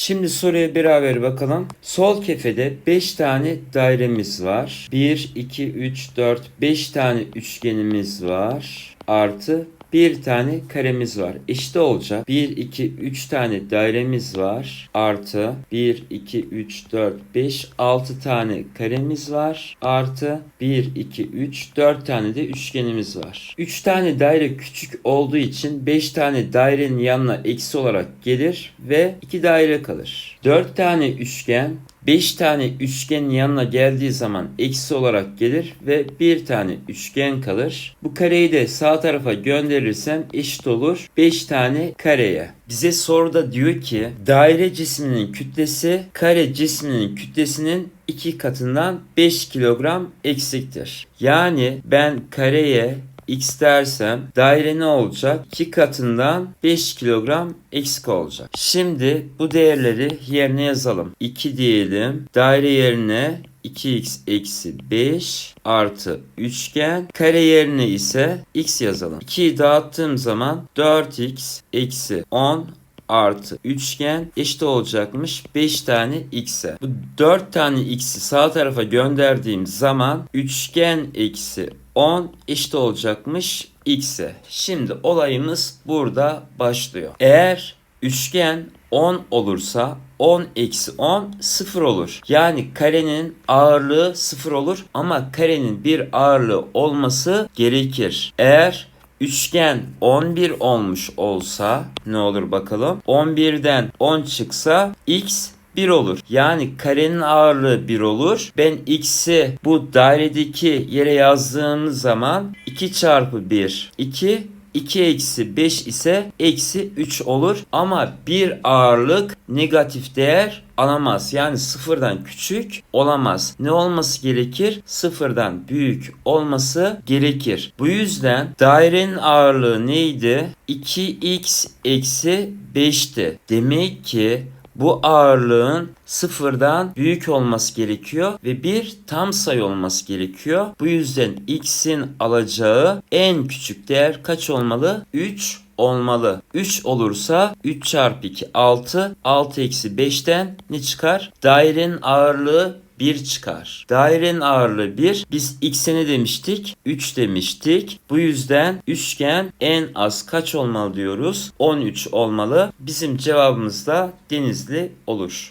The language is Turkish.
Şimdi soruya beraber bakalım. Sol kefede 5 tane dairemiz var. 1, 2, 3, 4, 5 tane üçgenimiz var. Artı bir tane karemiz var. Eşit olacak. 1, 2, 3 tane dairemiz var. Artı 1, 2, 3, 4, 5, 6 tane karemiz var. Artı 1, 2, 3, 4 tane de üçgenimiz var. 3 tane daire küçük olduğu için 5 tane dairenin yanına eksi olarak gelir ve 2 daire kalır. 4 tane üçgen 5 tane üçgenin yanına geldiği zaman eksi olarak gelir ve bir tane üçgen kalır. Bu kareyi de sağ tarafa gönderirsem eşit olur 5 tane kareye. Bize soruda diyor ki daire cisminin kütlesi kare cisminin kütlesinin iki katından 5 kilogram eksiktir. Yani ben kareye x dersem daire ne olacak? 2 katından 5 kilogram eksik olacak. Şimdi bu değerleri yerine yazalım. 2 diyelim. Daire yerine 2x eksi 5 artı üçgen. Kare yerine ise x yazalım. 2'yi dağıttığım zaman 4x eksi 10 artı üçgen eşit olacakmış 5 tane x'e. Bu 4 tane x'i sağ tarafa gönderdiğim zaman üçgen eksi 10 eşit olacakmış x'e. Şimdi olayımız burada başlıyor. Eğer üçgen 10 olursa 10 eksi 10 0 olur. Yani karenin ağırlığı 0 olur ama karenin bir ağırlığı olması gerekir. Eğer Üçgen 11 olmuş olsa ne olur bakalım? 11'den 10 çıksa x 1 olur. Yani karenin ağırlığı 1 olur. Ben x'i bu dairedeki yere yazdığım zaman 2 çarpı 1 2 2 eksi 5 ise eksi 3 olur. Ama bir ağırlık negatif değer alamaz. Yani sıfırdan küçük olamaz. Ne olması gerekir? Sıfırdan büyük olması gerekir. Bu yüzden dairenin ağırlığı neydi? 2x eksi 5'ti. Demek ki bu ağırlığın sıfırdan büyük olması gerekiyor ve bir tam sayı olması gerekiyor. Bu yüzden x'in alacağı en küçük değer kaç olmalı? 3 olmalı. 3 olursa 3 çarpı 2 6. 6 eksi 5'ten ne çıkar? Dairenin ağırlığı 1 çıkar. Dairenin ağırlığı 1. Biz x'e ne demiştik? 3 demiştik. Bu yüzden üçgen en az kaç olmalı diyoruz? 13 olmalı. Bizim cevabımız da denizli olur.